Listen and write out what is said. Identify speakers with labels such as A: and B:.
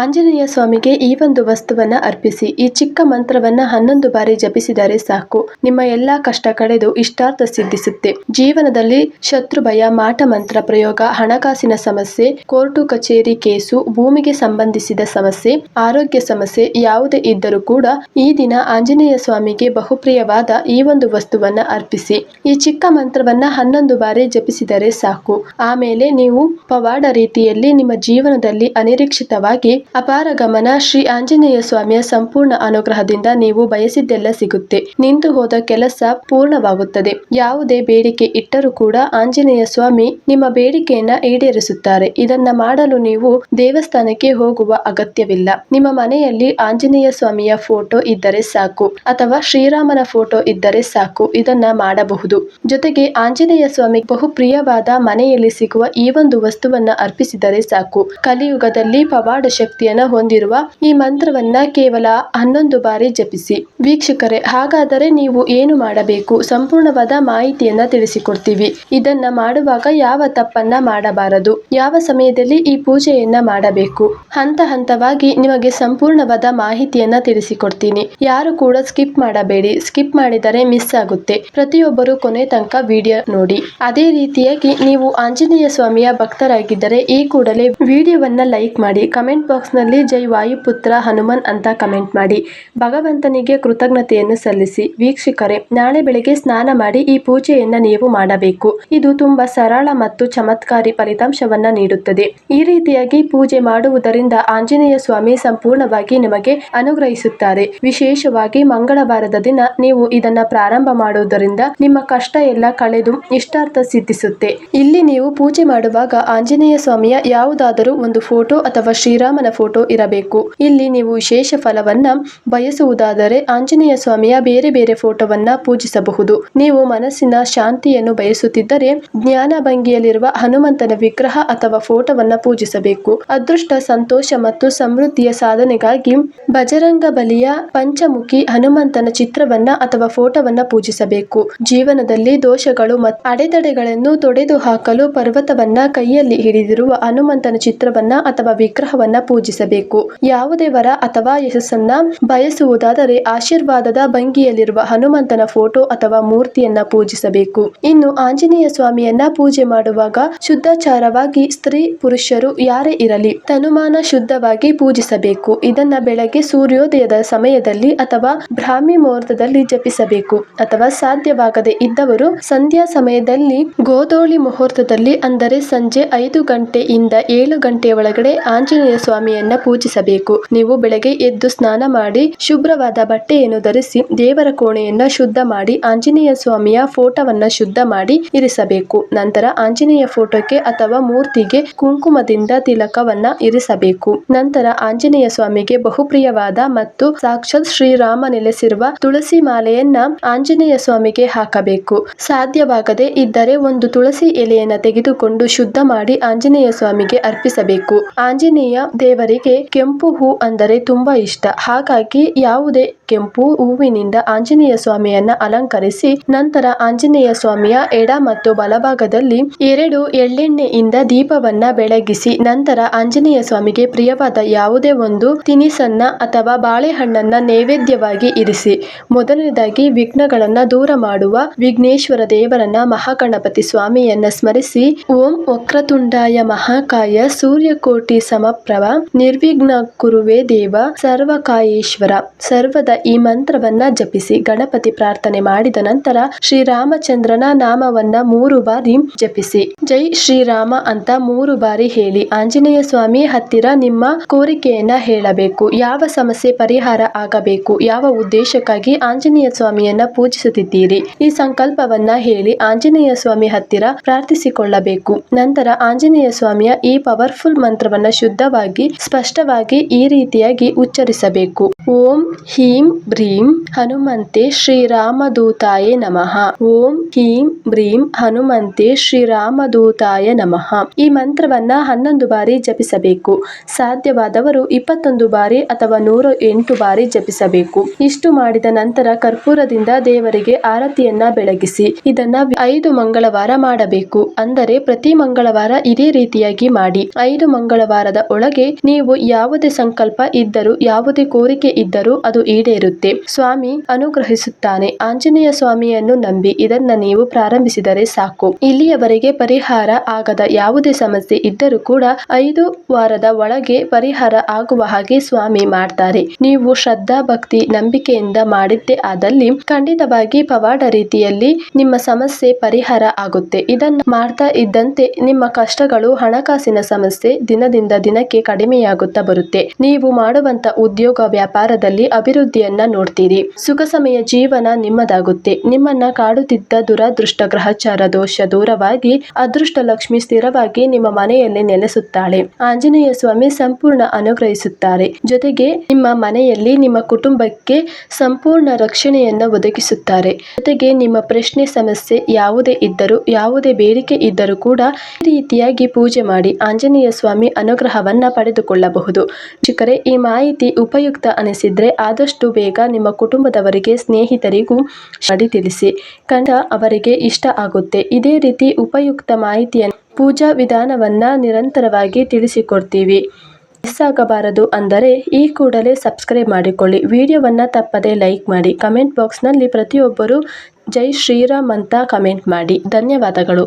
A: ಆಂಜನೇಯ ಸ್ವಾಮಿಗೆ ಈ ಒಂದು ವಸ್ತುವನ್ನ ಅರ್ಪಿಸಿ, ಈ ಚಿಕ್ಕ ಮಂತ್ರವನ್ನ ಹನ್ನೊಂದು ಬಾರಿ ಜಪಿಸಿದರೆ ಸಾಕು. ನಿಮ್ಮ ಎಲ್ಲಾ ಕಷ್ಟ ಕಳೆದು ಇಷ್ಟಾರ್ಥ ಸಿದ್ಧಿಸುತ್ತೆ. ಜೀವನದಲ್ಲಿ ಶತ್ರು ಭಯ ಮಾಟ ಮಂತ್ರ ಪ್ರಯೋಗ, ಹಣಕಾಸಿನ ಸಮಸ್ಯೆ, ಕೋರ್ಟು ಕಚೇರಿ ಕೇಸು, ಭೂಮಿಗೆ ಸಂಬಂಧಿಸಿದ ಸಮಸ್ಯೆ, ಆರೋಗ್ಯ ಸಮಸ್ಯೆ ಯಾವುದೇ ಇದ್ದರೂ ಕೂಡ ಈ ದಿನ ಆಂಜನೇಯ ಸ್ವಾಮಿಗೆ ಬಹುಪ್ರಿಯವಾದ ಈ ಒಂದು ವಸ್ತುವನ್ನ ಅರ್ಪಿಸಿ, ಈ ಚಿಕ್ಕ ಮಂತ್ರವನ್ನ ಹನ್ನೊಂದು ಬಾರಿ ಜಪಿಸಿದರೆ ಸಾಕು. ಆಮೇಲೆ ನೀವು ಪವಾಡ ರೀತಿಯಲ್ಲಿ ನಿಮ್ಮ ಜೀವನದಲ್ಲಿ ಅನಿರೀಕ್ಷಿತವಾಗಿ ಅಪಾರ ಗಮನ ಶ್ರೀ ಆಂಜನೇಯ ಸ್ವಾಮಿಯ ಸಂಪೂರ್ಣ ಅನುಗ್ರಹದಿಂದ ನೀವು ಬಯಸಿದ್ದೆಲ್ಲ ಸಿಗುತ್ತೆ. ನಿಂತು ಹೋದ ಕೆಲಸ ಪೂರ್ಣವಾಗುತ್ತದೆ. ಯಾವುದೇ ಬೇಡಿಕೆ ಇಟ್ಟರೂ ಕೂಡ ಆಂಜನೇಯ ಸ್ವಾಮಿ ನಿಮ್ಮ ಬೇಡಿಕೆಯನ್ನ ಈಡೇರಿಸುತ್ತಾರೆ. ಇದನ್ನ ಮಾಡಲು ನೀವು ದೇವಸ್ಥಾನಕ್ಕೆ ಹೋಗುವ ಅಗತ್ಯವಿಲ್ಲ. ನಿಮ್ಮ ಮನೆಯಲ್ಲಿ ಆಂಜನೇಯ ಸ್ವಾಮಿಯ ಫೋಟೋ ಇದ್ದರೆ ಸಾಕು. ಅಥವಾ ಶ್ರೀರಾಮನ ಫೋಟೋ ಇದ್ದರೆ ಸಾಕು. ಇದನ್ನ ಮಾಡಬಹುದು. ಜೊತೆಗೆ ಆಂಜನೇಯ ಸ್ವಾಮಿ ಬಹುಪ್ರಿಯವಾದ ಮನೆಯಲ್ಲಿ ಸಿಗುವ ಈ ಒಂದು ವಸ್ತುವನ್ನ ಅರ್ಪಿಸಿದರೆ ಸಾಕು. ಕಲಿಯುಗದಲ್ಲಿ ಪವಾಡ ಶಕ್ತಿಯನ್ನ ಹೊಂದಿರುವ ಈ ಮಂತ್ರವನ್ನ ಕೇವಲ ಹನ್ನೊಂದು ಬಾರಿ ಜಪಿಸಿ. ವೀಕ್ಷಕರೇ, ಹಾಗಾದರೆ ನೀವು ಏನು ಮಾಡಬೇಕು? ಸಂಪೂರ್ಣವಾದ ಮಾಹಿತಿಯನ್ನ ತಿಳಿಸಿಕೊಡ್ತೀವಿ. ಇದನ್ನ ಮಾಡುವಾಗ ಯಾವ ತಪ್ಪನ್ನ ಮಾಡಬಾರದು? ಯಾವ ಸಮಯದಲ್ಲಿ ಈ ಪೂಜೆಯನ್ನ ಮಾಡಬೇಕು? ಹಂತ ಹಂತವಾಗಿ ನಿಮಗೆ ಸಂಪೂರ್ಣವಾದ ಮಾಹಿತಿಯನ್ನ ತಿಳಿಸಿಕೊಡ್ತೀನಿ. ಯಾರು ಕೂಡ ಸ್ಕಿಪ್ ಮಾಡಬೇಡಿ. ಸ್ಕಿಪ್ ಮಾಡಿದರೆ ಮಿಸ್ ಆಗುತ್ತೆ. ಪ್ರತಿಯೊಬ್ಬರು ಕೊನೆ ತನಕ ವಿಡಿಯೋ ನೋಡಿ. ಅದೇ ರೀತಿಯಾಗಿ ನೀವು ಆಂಜನೇಯ ಸ್ವಾಮಿಯ ಭಕ್ತರಾಗಿದ್ದರೆ ಈ ಕೂಡಲೇ ವಿಡಿಯೋವನ್ನ ಲೈಕ್ ಮಾಡಿ, ಕಮೆಂಟ್ ಬಾಕ್ಸ್ ನಲ್ಲಿ ಜೈ ವಾಯುಪುತ್ರ ಹನುಮನ್ ಅಂತ ಕಮೆಂಟ್ ಮಾಡಿ. ಭಗವಂತನಿಗೆ ಕೃತಜ್ಞತೆಯನ್ನು ಸಲ್ಲಿಸಿ. ವೀಕ್ಷಕರೇ, ನಾಳೆ ಬೆಳಿಗ್ಗೆ ಸ್ನಾನ ಮಾಡಿ ಈ ಪೂಜೆಯನ್ನ ನೀವು ಮಾಡಬೇಕು. ಇದು ತುಂಬಾ ಸರಳ ಮತ್ತು ಚಮತ್ಕಾರಿ ಫಲಿತಾಂಶವನ್ನ ನೀಡುತ್ತದೆ. ಈ ರೀತಿಯಾಗಿ ಪೂಜೆ ಮಾಡುವುದರಿಂದ ಆಂಜನೇಯ ಸ್ವಾಮಿ ಸಂಪೂರ್ಣವಾಗಿ ನಿಮಗೆ ಅನುಗ್ರಹಿಸುತ್ತಾರೆ. ವಿಶೇಷವಾಗಿ ಮಂಗಳವಾರದ ದಿನ ನೀವು ಇದನ್ನ ಪ್ರಾರಂಭ ಮಾಡುವುದರಿಂದ ನಿಮ್ಮ ಕಷ್ಟ ಎಲ್ಲ ಕಳೆದು ಇಷ್ಟಾರ್ಥ ಸಿದ್ಧಿಸುತ್ತೆ. ಇಲ್ಲಿ ನೀವು ಪೂಜೆ ಮಾಡುವಾಗ ಆಂಜನೇಯ ಸ್ವಾಮಿಯ ಯಾವುದಾದರೂ ಒಂದು ಫೋಟೋ ಅಥವಾ ಶ್ರೀರಾಮನ ಫೋಟೋ ಇರಬೇಕು. ಇಲ್ಲಿ ನೀವು ವಿಶೇಷ ಫಲವನ್ನ ಬಯಸುವುದಾದರೆ ಆಂಜನೇಯ ಸ್ವಾಮಿಯ ಬೇರೆ ಬೇರೆ ಫೋಟೋವನ್ನ ಪೂಜಿಸಬಹುದು. ನೀವು ಮನಸ್ಸಿನ ಶಾಂತಿಯನ್ನು ಬಯಸುತ್ತಿದ್ದರೆ ಜ್ಞಾನ ಭಂಗಿಯಲ್ಲಿರುವ ಹನುಮಂತನ ವಿಗ್ರಹ ಅಥವಾ ಫೋಟೋವನ್ನ ಪೂಜಿಸಬೇಕು. ಅದೃಷ್ಟ, ಸಂತೋಷ ಮತ್ತು ಸಮೃದ್ಧಿಯ ಸಾಧನೆಗಾಗಿ ಬಜರಂಗ ಬಲಿಯ ಪಂಚಮುಖಿ ಹನುಮಂತನ ಚಿತ್ರವನ್ನ ಅಥವಾ ಫೋಟೋವನ್ನ ಪೂಜಿಸಬೇಕು. ಜೀವನದಲ್ಲಿ ದೋಷಗಳು ಮತ್ತು ಅಡೆತಡೆಗಳನ್ನು ತೊಡೆದು ಹಾಕಲು ಪರ್ವತವನ್ನ ಕೈಯಲ್ಲಿ ಹಿಡಿದಿರುವ ಹನುಮಂತನ ಚಿತ್ರವನ್ನ ಅಥವಾ ವಿಗ್ರಹವನ್ನ ಪೂಜಿಸಬೇಕು. ಯಾವುದೇ ವರ ಅಥವಾ ಯಶಸ್ಸನ್ನ ಬಯಸುವುದಾದರೆ ಆಶೀರ್ವಾದದ ಭಂಗಿಯಲ್ಲಿರುವ ಹನುಮಂತನ ಫೋಟೋ ಅಥವಾ ಮೂರ್ತಿಯನ್ನ ಪೂಜಿಸಬೇಕು. ಇನ್ನು ಆಂಜನೇಯ ಸ್ವಾಮಿಯನ್ನ ಪೂಜೆ ಮಾಡುವಾಗ ಶುದ್ಧಾಚಾರವಾಗಿ ಸ್ತ್ರೀ ಪುರುಷರು ಯಾರೇ ಇರಲಿ ತನುಮಾನ ಶುದ್ಧವಾಗಿ ಪೂಜಿಸಬೇಕು. ಇದನ್ನ ಬೆಳಗ್ಗೆ ಸೂರ್ಯೋದಯದ ಸಮಯದಲ್ಲಿ ಅಥವಾ ಬ್ರಾಹ್ಮಿ ಮುಹೂರ್ತದಲ್ಲಿ ಜಪಿಸಬೇಕು. ಅಥವಾ ಸಾಧ್ಯವಾಗದೆ ಇದ್ದವರು ಸಂಧ್ಯಾ ಸಮಯದಲ್ಲಿ ಗೋದೋಳಿ ಮುಹೂರ್ತದಲ್ಲಿ ಅಂದರೆ ಸಂಜೆ ಐದು ಗಂಟೆಯಿಂದ ಏಳು ಗಂಟೆಯ ಒಳಗಡೆ ಆಂಜನೇಯ ಸ್ವಾಮಿಯನ್ನ ಪೂಜಿಸಬೇಕು. ನೀವು ಬೆಳಗ್ಗೆ ಎದ್ದು ಸ್ನಾನ ಮಾಡಿ, ಶುಭ್ರವಾದ ಬಟ್ಟೆಯನ್ನು ಧರಿಸಿ, ದೇವರ ಕೋಣೆಯನ್ನ ಶುದ್ಧ ಮಾಡಿ, ಆಂಜನೇಯ ಸ್ವಾಮಿಯ ಫೋಟೋವನ್ನ ಶುದ್ಧ ಮಾಡಿ ಇರಿಸಬೇಕು. ನಂತರ ಆಂಜನೇಯ ಫೋಟೋಕ್ಕೆ ಅಥವಾ ಮೂರ್ತಿಗೆ ಕುಂಕುಮದಿಂದ ತಿಲಕವನ್ನ ಇರಿಸಬೇಕು. ನಂತರ ಆಂಜನೇಯ ಸ್ವಾಮಿಗೆ ಬಹುಪ್ರಿಯವಾದ ಮತ್ತು ಸಾಕ್ಷಾತ್ ಶ್ರೀರಾಮ ನೆಲೆಸಿರುವ ತುಳಸಿ ಮಾಲೆಯನ್ನ ಆಂಜನೇಯ ಸ್ವಾಮಿಗೆ ಹಾಕಬೇಕು. ಸಾಧ್ಯವಾಗದೆ ಇದ್ದರೆ ಒಂದು ತುಳಸಿ ಎಲೆಯನ್ನ ತೆಗೆದುಕೊಂಡು ಶುದ್ಧ ಮಾಡಿ ಆಂಜನೇಯ ಸ್ವಾಮಿಗೆ ಅರ್ಪಿಸಬೇಕು. ಆಂಜನೇಯ ದೇವರಿಗೆ ಕೆಂಪು ಹೂ ಅಂದರೆ ತುಂಬಾ ಇಷ್ಟ. ಹಾಗಾಗಿ ಯಾವುದೇ ಕೆಂಪು ಹೂವಿನಿಂದ ಆಂಜನೇಯ ಸ್ವಾಮಿಯನ್ನ ಅಲಂಕರಿಸಿ, ನಂತರ ಆಂಜನೇಯ ಸ್ವಾಮಿಯ ಎಡ ಮತ್ತು ಬಲಭಾಗದಲ್ಲಿ ಎರಡು ಎಳ್ಳೆಣ್ಣೆಯಿಂದ ದೀಪವನ್ನ ಬೆಳಗಿಸಿ, ನಂತರ ಆಂಜನೇಯ ಸ್ವಾಮಿಗೆ ಪ್ರಿಯವಾದ ಯಾವುದೇ ಒಂದು ತಿನಿಸನ್ನ ಅಥವಾ ಬಾಳೆಹಣ್ಣನ್ನ ನೈವೇದ್ಯವಾಗಿ ಇರಿಸಿ. ಮೊದಲನೇದಾಗಿ ವಿಘ್ನಗಳನ್ನ ದೂರ ಮಾಡುವ ವಿಘ್ನೇಶ್ವರ ದೇವರನ್ನ ಮಹಾಗಣಪತಿ ಸ್ವಾಮಿಯನ್ನ ಸ್ಮರಿಸಿ, ಓಂ ವಕ್ರತುಂಡಾಯ ಮಹಾಕಾಯ ಸೂರ್ಯಕೋಟಿ ಸಮಪ್ರಭ. ನಿರ್ವಿಘ್ನ ಕುರುವೆ ದೇವ, ಸರ್ವಕಾಯೇಶ್ವರ, ಸರ್ವದ ಈ ಮಂತ್ರವನ್ನ ಜಪಿಸಿ ಗಣಪತಿ ಪ್ರಾರ್ಥನೆ ಮಾಡಿದ ನಂತರ ಶ್ರೀರಾಮಚಂದ್ರನ ನಾಮವನ್ನ ಮೂರು ಬಾರಿ ಜಪಿಸಿ. ಜೈ ಶ್ರೀರಾಮ ಅಂತ ಮೂರು ಬಾರಿ ಹೇಳಿ ಆಂಜನೇಯ ಸ್ವಾಮಿ ಹತ್ತಿರ ನಿಮ್ಮ ಕೋರಿಕೆಯನ್ನ ಹೇಳಬೇಕು. ಯಾವ ಸಮಸ್ಯೆ ಪರಿಹಾರ ಆಗಬೇಕು? ಯಾವ ಉದ್ದೇಶಕ್ಕಾಗಿ ಆಂಜನೇಯ ಸ್ವಾಮಿಯನ್ನ ಪೂಜಿಸುತ್ತಿದ್ದೀರಿ? ಈ ಸಂಕಲ್ಪವನ್ನ ಹೇಳಿ ಆಂಜನೇಯ ಸ್ವಾಮಿ ಹತ್ತಿರ ಪ್ರಾರ್ಥಿಸಿಕೊಳ್ಳಬೇಕು. ನಂತರ ಆಂಜನೇಯ ಸ್ವಾಮಿಯ ಈ ಪವರ್ಫುಲ್ ಮಂತ್ರವನ್ನ ಶುದ್ಧವಾಗಿ ಸ್ಪಷ್ಟವಾಗಿ ಈ ರೀತಿಯಾಗಿ ಉಚ್ಚರಿಸಬೇಕು. ಓಂ ಹೀಂ ಬ್ರೀಂ ಹನುಮಂತೆ ಶ್ರೀರಾಮದೂತಾಯ ನಮಃ. ಓಂ ಹೀಂ ಬ್ರೀಂ ಹನುಮಂತೆ ಶ್ರೀರಾಮದೂತಾಯ ನಮಃ. ಈ ಮಂತ್ರವನ್ನ ಹನ್ನೊಂದು ಬಾರಿ ಜಪಿಸಬೇಕು. ಸಾಧ್ಯವಾದವರು ಇಪ್ಪತ್ತೊಂದು ಬಾರಿ ಅಥವಾ ನೂರ ಎಂಟು ಬಾರಿ ಜಪಿಸಬೇಕು. ಇಷ್ಟು ಮಾಡಿದ ನಂತರ ಕರ್ಪೂರದಿಂದ ದೇವರಿಗೆ ಆರತಿಯನ್ನ ಬೆಳಗಿಸಿ, ಇದನ್ನ ಐದು ಮಂಗಳವಾರ ಮಾಡಬೇಕು. ಅಂದರೆ ಪ್ರತಿ ಮಂಗಳವಾರ ಇದೇ ರೀತಿಯಾಗಿ ಮಾಡಿ. ಐದು ಮಂಗಳವಾರದ ಒಳಗೆ ನೀವು ಯಾವುದೇ ಸಂಕಲ್ಪ ಇದ್ದರೂ, ಯಾವುದೇ ಕೋರಿಕೆ ಇದ್ದರೂ ಅದು ಈಡೇರುತ್ತೆ. ಸ್ವಾಮಿ ಅನುಗ್ರಹಿಸುತ್ತಾನೆ. ಆಂಜನೇಯ ಸ್ವಾಮಿಯನ್ನು ನಂಬಿ ಇದನ್ನ ನೀವು ಪ್ರಾರಂಭಿಸಿದರೆ ಸಾಕು. ಇಲ್ಲಿಯವರೆಗೆ ಪರಿಹಾರ ಆಗದ ಯಾವುದೇ ಸಮಸ್ಯೆ ಇದ್ದರೂ ಕೂಡ ಐದು ವಾರದ ಒಳಗೆ ಪರಿಹಾರ ಆಗುವ ಹಾಗೆ ಸ್ವಾಮಿ ಮಾಡ್ತಾರೆ. ನೀವು ಶ್ರದ್ಧಾ, ಭಕ್ತಿ, ನಂಬಿಕೆಯಿಂದ ಮಾಡಿದ್ದೇ ಆದಲ್ಲಿ ಖಂಡಿತವಾಗಿ ಪವಾಡ ರೀತಿಯಲ್ಲಿ ನಿಮ್ಮ ಸಮಸ್ಯೆ ಪರಿಹಾರ ಆಗುತ್ತೆ. ಇದನ್ನು ಮಾಡ್ತಾ ಇದ್ದಂತೆ ನಿಮ್ಮ ಕಷ್ಟಗಳು, ಹಣಕಾಸಿನ ಸಮಸ್ಯೆ ದಿನದಿಂದ ದಿನಕ್ಕೆ ಕಡಿಮೆಯಾಗುತ್ತಾ ಬರುತ್ತೆ. ನೀವು ಮಾಡುವಂತ ಉದ್ಯೋಗ ವ್ಯಾಪಾರದಲ್ಲಿ ಅಭಿವೃದ್ಧಿಯನ್ನ ನೋಡ್ತೀರಿ. ಸುಖ ಸಮಯ ಜೀವನ ನಿಮ್ಮದಾಗುತ್ತೆ. ನಿಮ್ಮನ್ನ ಕಾಡುತ್ತಿದ್ದ ದುರಾದೃಷ್ಟ ಗ್ರಹಚಾರ ದೋಷ ದೂರವಾಗಿ ಅದೃಷ್ಟ ಲಕ್ಷ್ಮಿ ಸ್ಥಿರವಾಗಿ ನಿಮ್ಮ ಮನೆಯಲ್ಲಿ ನೆಲೆಸುತ್ತಾಳೆ. ಆಂಜನೇಯ ಸ್ವಾಮಿ ಸಂಪೂರ್ಣ ಅನುಗ್ರಹಿಸುತ್ತಾರೆ. ಜೊತೆಗೆ ನಿಮ್ಮ ಮನೆಯಲ್ಲಿ ನಿಮ್ಮ ಕುಟುಂಬಕ್ಕೆ ಸಂಪೂರ್ಣ ರಕ್ಷಣೆಯನ್ನ ಒದಗಿಸುತ್ತಾರೆ. ಜೊತೆಗೆ ನಿಮ್ಮ ಪ್ರಶ್ನೆ ಸಮಸ್ಯೆ ಯಾವುದೇ ಇದ್ದರೂ, ಯಾವುದೇ ಬೇಡಿಕೆ ಇದ್ದರೂ ಕೂಡ ಈ ರೀತಿಯಾಗಿ ಪೂಜೆ ಮಾಡಿ ಆಂಜನೇಯ ಸ್ವಾಮಿ ಅನುಗ್ರಹವನ್ನ ಪಡೆದುಕೊಳ್ಳಬಹುದು ಚಿಕ್ಕರೆ, ಈ ಮಾಹಿತಿ ಉಪಯುಕ್ತ ಅನಿಸಿದ್ರೆ ಆದಷ್ಟು ಬೇಗ ನಿಮ್ಮ ಕುಟುಂಬದವರಿಗೆ ಸ್ನೇಹಿತರಿಗೂ ಮಾಡಿ ತಿಳಿಸಿ. ಕಂಡ ಅವರಿಗೆ ಇಷ್ಟ ಆಗುತ್ತೆ. ಇದೇ ರೀತಿ ಉಪಯುಕ್ತ ಮಾಹಿತಿಯನ್ನು ಪೂಜಾ ವಿಧಾನವನ್ನ ನಿರಂತರವಾಗಿ ತಿಳಿಸಿಕೊಡ್ತೀವಿ. ಮಿಸ್ ಆಗಬಾರದು ಅಂದರೆ ಈ ಕೂಡಲೇ ಸಬ್ಸ್ಕ್ರೈಬ್ ಮಾಡಿಕೊಳ್ಳಿ. ವಿಡಿಯೋವನ್ನ ತಪ್ಪದೆ ಲೈಕ್ ಮಾಡಿ. ಕಮೆಂಟ್ ಬಾಕ್ಸ್ನಲ್ಲಿ ಪ್ರತಿಯೊಬ್ಬರು ಜೈ ಶ್ರೀರಾಮ್ ಅಂತ ಕಮೆಂಟ್ ಮಾಡಿ. ಧನ್ಯವಾದಗಳು.